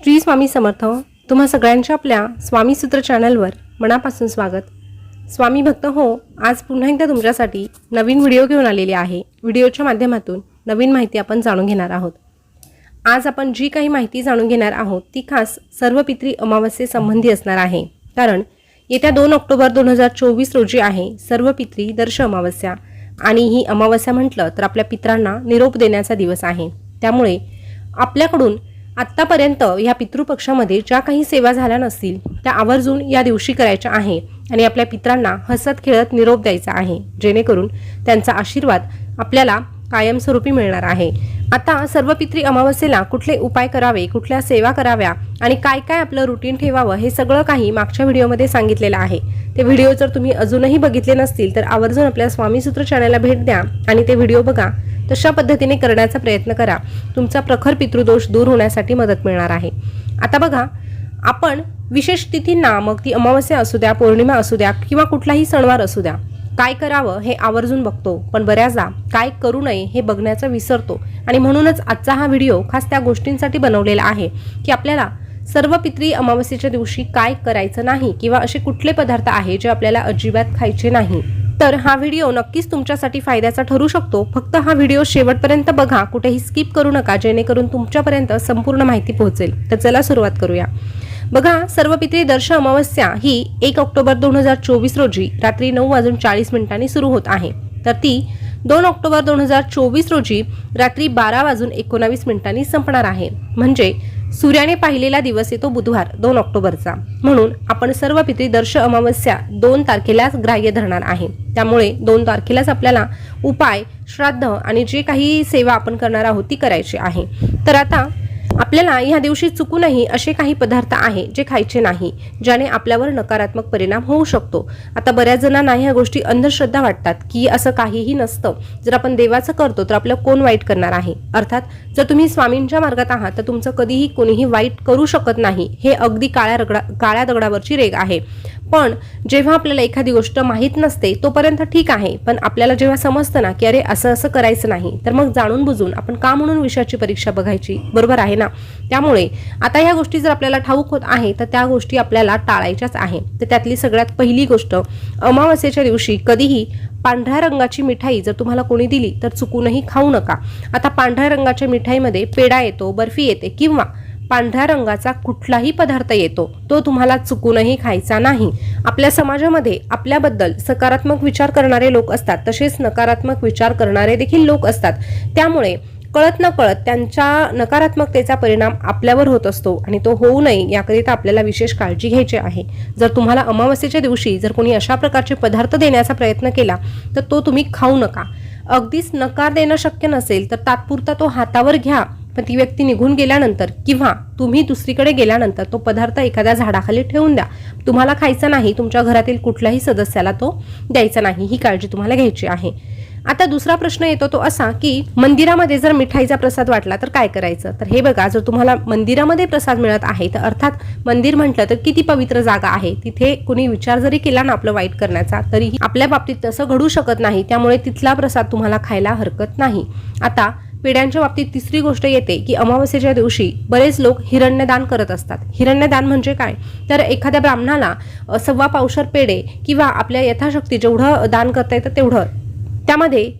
श्री स्वामी समर्थ तुम्हा सगळ्यांच्या आपल्या स्वामी सूत्र चॅनलवर मनापासून स्वागत. स्वामी भक्त हो आज पुन्हा एकदा तुमच्यासाठी नवीन व्हिडिओ घेऊन आलेले आहे. व्हिडिओच्या माध्यमातून नवीन माहिती आपण जाणून घेणार आहोत. आज आपण जी काही माहिती जाणून घेणार आहोत ती खास सर्व पित्री अमावस्येसंबंधी असणार आहे. कारण येत्या दोन ऑक्टोबर दोन हजार चोवीस रोजी आहे सर्व पित्री दर्श अमावस्या. आणि ही अमावस्या म्हटलं तर आपल्या पित्रांना निरोप देण्याचा दिवस आहे. त्यामुळे आपल्याकडून आत्तापर्यंत ह्या पितृपक्षामध्ये ज्या काही सेवा झाल्या नसतील त्या आवर्जून या दिवशी करायच्या आहे आणि आपल्या पित्रांना हसत खेळत निरोप द्यायचा आहे जेणेकरून त्यांचा आशीर्वाद आपल्याला कायमस्वरूपी मिळणार आहे. आता सर्व पित्री अमावस्येला कुठले उपाय करावे कुठल्या सेवा कराव्या आणि काय काय आपलं रुटीन ठेवावं हे सगळं काही मागच्या व्हिडिओमध्ये सांगितलेलं आहे. ते व्हिडिओ जर तुम्ही अजूनही बघितले नसतील तर आवर्जून आपल्या स्वामीसूत्र चॅनलला भेट द्या आणि ते व्हिडिओ बघा. तशा पद्धतीने करण्याचा प्रयत्न करा. तुमचा प्रखर पितृदोष दूर होण्यासाठी मदत मिळणार आहे. आता बघा आपण विशेष तिथींना मग ती अमावस्या असू द्या पौर्णिमा असू द्या किंवा कुठलाही सणवार असू द्या काय करावं हे आवर्जून बघतो. पण बऱ्याचदा काय करू नये हे बघण्याचं विसरतो. आणि म्हणूनच आजचा हा व्हिडिओ खास त्या गोष्टींसाठी बनवलेला आहे की आपल्याला सर्व पित्री अमावस्येच्या दिवशी काय करायचं नाही किंवा असे कुठले पदार्थ आहे जे आपल्याला अजिबात खायचे नाही. तर हा व्हिडिओ नक्कीच तुमच्यासाठी फायद्याचा ठरू शकतो. फक्त हा व्हिडिओ शेवटपर्यंत बघा. कुठेही स्किप करू नका. जेणेकरून तुमच्यापर्यंत संपूर्ण माहिती पोहोचेल. तर चला सुरुवात करूया. बघा सर्वपित्री दर्श अमावस्या ही एक ऑक्टोबर दोन हजार चोवीस रोजी रात्री नऊ वाजून चाळीस मिनिटांनी सुरू होत आहे. तर ती दोन ऑक्टोबर दोन हजार चोवीस रोजी रात्री बारा वाजून एकोणावीस मिनिटांनी संपणार आहे. म्हणजे सूर्याने पाहिलेला दिवस येतो बुधवार दोन ऑक्टोबरचा. म्हणून आपण सर्व पितृदर्श अमावस्या दोन तारखेलाच ग्राह्य धरणार आहे. त्यामुळे दोन तारखेलाच आपल्याला उपाय श्राद्ध आणि जे काही सेवा आपण करणार आहोत ती करायची आहे. तर आता आपल्याला ह्या दिवशी चुकूनही असे काही पदार्थ आहे जे खायचे नाही ज्याने आपल्यावर नकारात्मक परिणाम होऊ शकतो. आता बऱ्याच जणांना ह्या गोष्टी अंधश्रद्धा वाटतात की असं काहीही नसतं. जर आपण देवाचं करतो तर आपलं कोण वाईट करणार आहे? अर्थात जर तुम्ही स्वामींच्या मार्गात आहात तर तुमचं कधीही कोणीही वाईट करू शकत नाही. हे अगदी काळ्या रगडा काळ्या दगडावरची रेग आहे. पण जेव्हा आपल्याला एखादी गोष्ट माहीत नसते तोपर्यंत ठीक आहे. पण आपल्याला जेव्हा समजतं ना की अरे असं असं करायचं नाही तर मग जाणून बुजून आपण का म्हणून विषयाची परीक्षा बघायची? बरोबर आहे ना? त्यामुळे आता ह्या गोष्टी जर आपल्याला ठाऊक होत आहे तर त्या गोष्टी आपल्याला टाळायच्याच आहे. तर त्यातली सगळ्यात पहिली गोष्ट अमावस्येच्या दिवशी कधीही पांढऱ्या रंगाची मिठाई जर तुम्हाला कोणी दिली तर चुकूनही खाऊ नका. आता पांढऱ्या रंगाच्या मिठाईमध्ये पेढा येतो बर्फी येते किंवा पांढऱ्या रंगाचा कुठलाही पदार्थ येतो तो तुम्हाला चुकूनही खायचा नाही. आपल्या समाजामध्ये आपल्याबद्दल सकारात्मक विचार करणारे लोक असतात तसेच नकारात्मक विचार करणारे देखील लोक असतात. त्यामुळे कळत न कळत त्यांच्या नकारात्मकतेचा परिणाम आपल्यावर होत असतो आणि तो होऊ नये याकरिता आपल्याला विशेष काळजी घ्यायची आहे. जर तुम्हाला अमावस्येच्या दिवशी जर कोणी अशा प्रकारचे पदार्थ देण्याचा प्रयत्न केला तर तो तुम्ही खाऊ नका. अगदीच नकार देणं शक्य नसेल तर तात्पुरता तो हातावर घ्या. पण ती व्यक्ती निघून गेल्यानंतर किंवा तुम्ही दुसरीकडे गेल्यानंतर तो पदार्थ एखाद्या झाडाखाली ठेवून द्या. तुम्हाला खायचा नाही तुमच्या घरातील कुठल्याही सदस्याला तो द्यायचा नाही. ही काळजी तुम्हाला घ्यायची आहे. आता दुसरा प्रश्न येतो तो असा की मंदिरामध्ये जर मिठाईचा प्रसाद वाटला तर काय करायचं? तर हे बघा जर तुम्हाला मंदिरामध्ये प्रसाद मिळत आहे तर अर्थात मंदिर म्हटलं तर किती पवित्र जागा आहे. तिथे कुणी विचार जरी केला ना आपलं वाईट करण्याचा तरीही आपल्या बाबतीत तसं घडू शकत नाही. त्यामुळे तिथला प्रसाद तुम्हाला खायला हरकत नाही. आता पिढ्यांच्या बाबतीत तिसरी गोष्ट येते की अमावस्येच्या दिवशी बरेच लोक हिरण्यदान करत असतात. हिरण्यदान म्हणजे काय? तर एखाद्या ब्राह्मणाला सव्वा पावशर पेढे किंवा आपल्या यथाशक्ती जेवढं दान करता येतं तेवढं. त्यामध्ये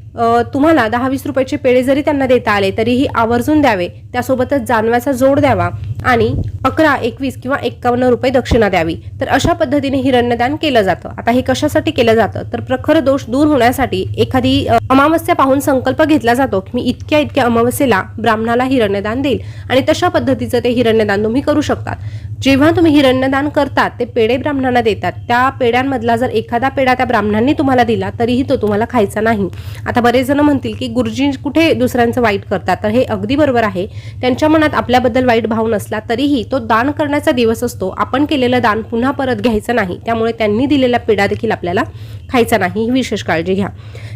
तुम्हाला दहा वीस रुपयाचे पेढे जरी त्यांना देता आले तरीही आवर्जून द्यावे. त्यासोबतच जानव्याचा जोड द्यावा आणि अकरा एकवीस किंवा एक्कावन्न रुपये दक्षिणा द्यावी. तर अशा पद्धतीने हिरण्यदान केलं जातं. आता हे कशासाठी केलं जातं? तर प्रखर दोष दूर होण्यासाठी एखादी अमावस्या पाहून संकल्प घेतला जातो की मी इतक्या इतक्या अमावस्येला ब्राह्मणाला हिरण्यदान देईल. आणि तशा पद्धतीचं ते हिरण्यदान तुम्ही करू शकतात. जेव्हा तुम्ही हिरण्यदान करतात ते पेढे ब्राह्मणांना देतात. त्या पेढ्यांमधला जर एखादा पेढा त्या ब्राह्मणांनी तुम्हाला दिला तरीही तो तुम्हाला खायचा नाही. आता बरेच जण म्हणतील की गुरुजी कुठे दुसऱ्यांचं वाईट करतात. तर हे अगदी बरोबर आहे. त्यांच्या मनात आपल्याबद्दल वाईट भाव नसला तरीही तो दान करण्याचा दिवस असतो. आपण केलेलं दान पुन्हा परत घ्यायचं नाही. त्यामुळे त्यांनी दिलेला पेढा देखील आपल्याला खायचा नाही. ही विशेष काळजी घ्या.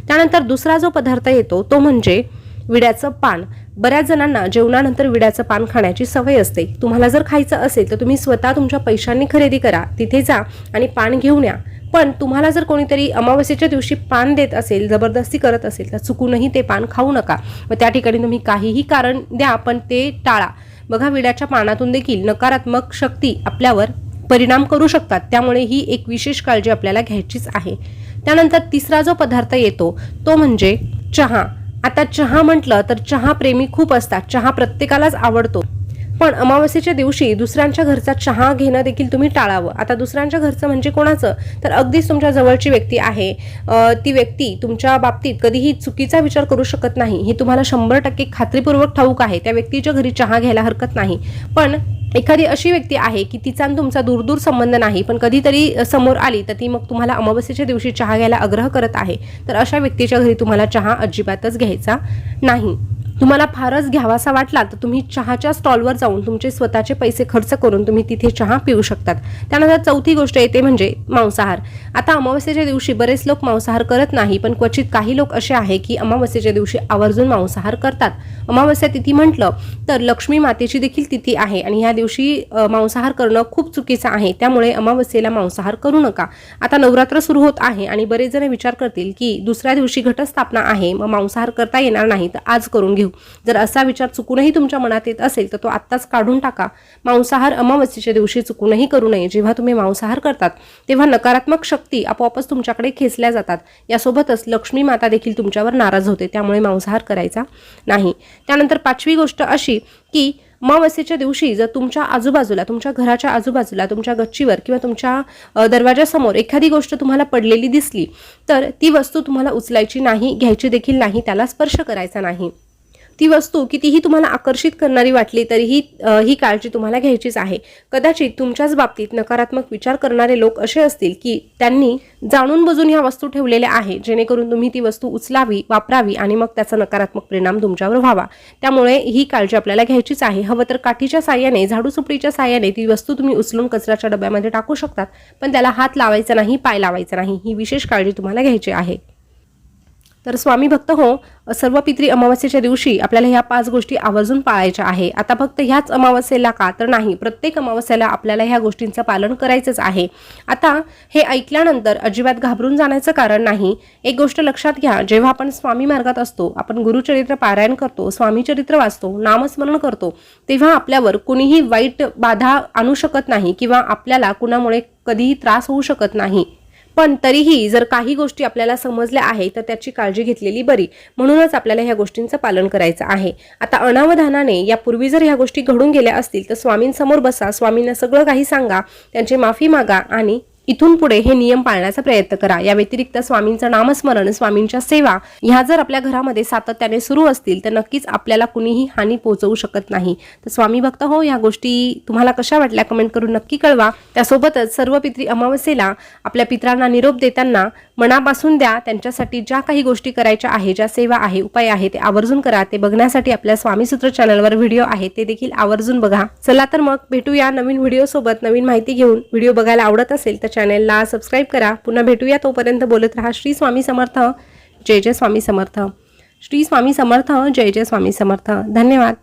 त्यानंतर दुसरा जो पदार्थ येतो तो म्हणजे विड्याचं पान. बऱ्याच जणांना जेवणानंतर विड्याचं पान खाण्याची सवय असते. तुम्हाला जर खायचं असेल तर तुम्ही स्वतः तुमच्या पैशांनी खरेदी करा. तिथे जा आणि पान घेऊन या. पण तुम्हाला जर कोणीतरी अमावस्येच्या दिवशी पान देत असेल जबरदस्ती करत असेल तर चुकूनही ते पान खाऊ नका. व त्या ठिकाणी तुम्ही काहीही कारण द्या पण ते टाळा. बघा विड्याच्या पानातून देखील नकारात्मक शक्ती आपल्यावर परिणाम करू शकतात. त्यामुळे ही एक विशेष काळजी आपल्याला घ्यायचीच आहे. त्यानंतर तिसरा जो पदार्थ येतो तो म्हणजे चहा. आता चहा म्हटलं तर चहा प्रेमी खूप असतात. चहा प्रत्येकालाच आवडतो. पण अमावस्येच्या दिवशी दुसऱ्यांच्या घरचा चहा घेणं देखील तुम्ही टाळावं. आता दुसऱ्यांच्या घरचं म्हणजे कोणाचं? तर अगदीच तुमच्या जवळची व्यक्ती आहे. ती व्यक्ती तुमच्या बाबतीत कधीही चुकीचा विचार करू शकत नाही. हे तुम्हाला शंभर टक्के खात्रीपूर्वक ठाऊक आहे. त्या व्यक्तीच्या घरी चहा घ्यायला हरकत नाही. पण एखादी अशी व्यक्ती आहे की तिचा आणि तुमचा दूरदूर संबंध नाही पण कधीतरी समोर आली तर ती मग तुम्हाला अमावस्येच्या दिवशी चहा घ्यायला आग्रह करत आहे. तर अशा व्यक्तीच्या घरी तुम्हाला चहा अजिबातच घ्यायचा नाही. तुम्हाला फारच घ्यावासा वाटला तर तुम्ही चहाच्या स्टॉलवर जाऊन तुमचे स्वतःचे पैसे खर्च करून तुम्ही तिथे चहा पिऊ शकतात. त्यानंतर चौथी गोष्ट येते म्हणजे मांसाहार. आता अमावस्येच्या दिवशी बरेच लोक मांसाहार करत नाही पण क्वचित काही लोक असे आहे की अमावस्येच्या दिवशी आवर्जून मांसाहार करतात. अमावस्या तिथी म्हटलं तर लक्ष्मी मातेची देखील तिथी आहे आणि ह्या दिवशी मांसाहार करणं खूप चुकीचं आहे. त्यामुळे अमावस्येला मांसाहार करू नका. आता नवरात्र सुरू होत आहे आणि बरेच जण विचार करतील की दुसऱ्या दिवशी घटस्थापना आहे मग मांसाहार करता येणार नाही तर आज करून घेऊ. जर असा विचार चुकूनही तुमच्या मनात येत असेल तर तो आत्ताच काढून टाका. मांसाहार अमावस्येच्या दिवशी चुकूनही करू नये. जेव्हा तुम्ही मांसाहार करतात तेव्हा नकारात्मक शक्ती आपोआपच तुमच्याकडे खेचल्या जातात. यासोबतच लक्ष्मी माता देखील तुमच्यावर नाराज होते त्यामुळे मांसाहार करायचा नाही. त्यानंतर पाचवी गोष्ट अशी की अमावस्येच्या दिवशी जर तुमच्या आजूबाजूला तुमच्या घराच्या आजूबाजूला तुमच्या गच्चीवर किंवा तुमच्या दरवाजासमोर एखादी गोष्ट तुम्हाला पडलेली दिसली तर ती वस्तू तुम्हाला उचलायची नाही घ्यायची देखील नाही त्याला स्पर्श करायचा नाही. ती वस्तू कितीही तुम्हाला आकर्षित करणारी वाटली तरीही ही काळजी तुम्हाला घ्यायचीच आहे. कदाचित तुमच्याच बाबतीत नकारात्मक विचार करणारे लोक असे असतील की त्यांनी जाणून बुजून ह्या वस्तू ठेवलेल्या आहे जेणेकरून तुम्ही ती वस्तू उचलावी वापरावी आणि मग त्याचा नकारात्मक परिणाम तुमच्यावर व्हावा. त्यामुळे ही काळजी आपल्याला घ्यायचीच आहे. हवं तर काठीच्या साह्याने झाडू सुपडीच्या साह्याने ती वस्तू तुम्ही उचलून कचऱ्याच्या डब्यामध्ये टाकू शकतात पण त्याला हात लावायचा नाही पाय लावायचा नाही ही विशेष काळजी तुम्हाला घ्यायची आहे. तर स्वामी भक्त हो सर्व पित्री अमावस्येच्या दिवशी आपल्याला ह्या पाच गोष्टी आवर्जून पाळायच्या आहे. आता फक्त ह्याच अमावस्येला का? तर नाही. प्रत्येक अमावस्येला आपल्याला ह्या गोष्टींचं पालन करायचंच आहे. आता हे ऐकल्यानंतर अजिबात घाबरून जाण्याचं कारण नाही. एक गोष्ट लक्षात घ्या जेव्हा आपण स्वामी मार्गात असतो आपण गुरुचरित्र पारायण करतो स्वामीचरित्र वाचतो नामस्मरण करतो तेव्हा आपल्यावर कुणीही वाईट बाधा आणू शकत नाही किंवा आपल्याला कुणामुळे कधीही त्रास होऊ शकत नाही. पण तरीही जर काही गोष्टी आपल्याला समजल्या आहे तर त्याची काळजी घेतलेली बरी. म्हणूनच आपल्याला ह्या गोष्टींचं पालन करायचं आहे. आता अनावधानाने यापूर्वी जर ह्या गोष्टी घडून गेल्या असतील तर स्वामींसमोर बसा. स्वामींना सगळं काही सांगा. त्यांची माफी मागा आणि इथून पुढे हे नियम पाळण्याचा प्रयत्न करा. या व्यतिरिक्त स्वामींचं नामस्मरण स्वामींच्या सेवा ह्या जर आपल्या घरामध्ये सातत्याने सुरू असतील तर नक्कीच आपल्याला कुणीही हानी पोहोचवू शकत नाही. तर स्वामी भक्त हो या गोष्टी तुम्हाला कशा वाटल्या कमेंट करून नक्की कळवा. त्यासोबतच सर्व पित्री अमावस्येला आपल्या पित्रांना निरोप देताना मनापासून द्या. त्यांच्यासाठी ज्या काही गोष्टी करायच्या आहे ज्या सेवा आहे उपाय आहे ते आवर्जून करा. ते बघण्यासाठी आपल्या स्वामीसूत्र चॅनलवर व्हिडिओ आहे ते देखील आवर्जून बघा. चला तर मग भेटूया नवीन व्हिडिओ सोबत नवीन माहिती घेऊन. व्हिडिओ बघायला आवडत असेल तर चॅनेलला सबस्क्राईब करा. पुन्हा भेटूया तोपर्यंत बोलत राहा. श्री स्वामी समर्थ. जय जय स्वामी समर्थ. श्री स्वामी समर्थ. जय जय स्वामी समर्थ. धन्यवाद.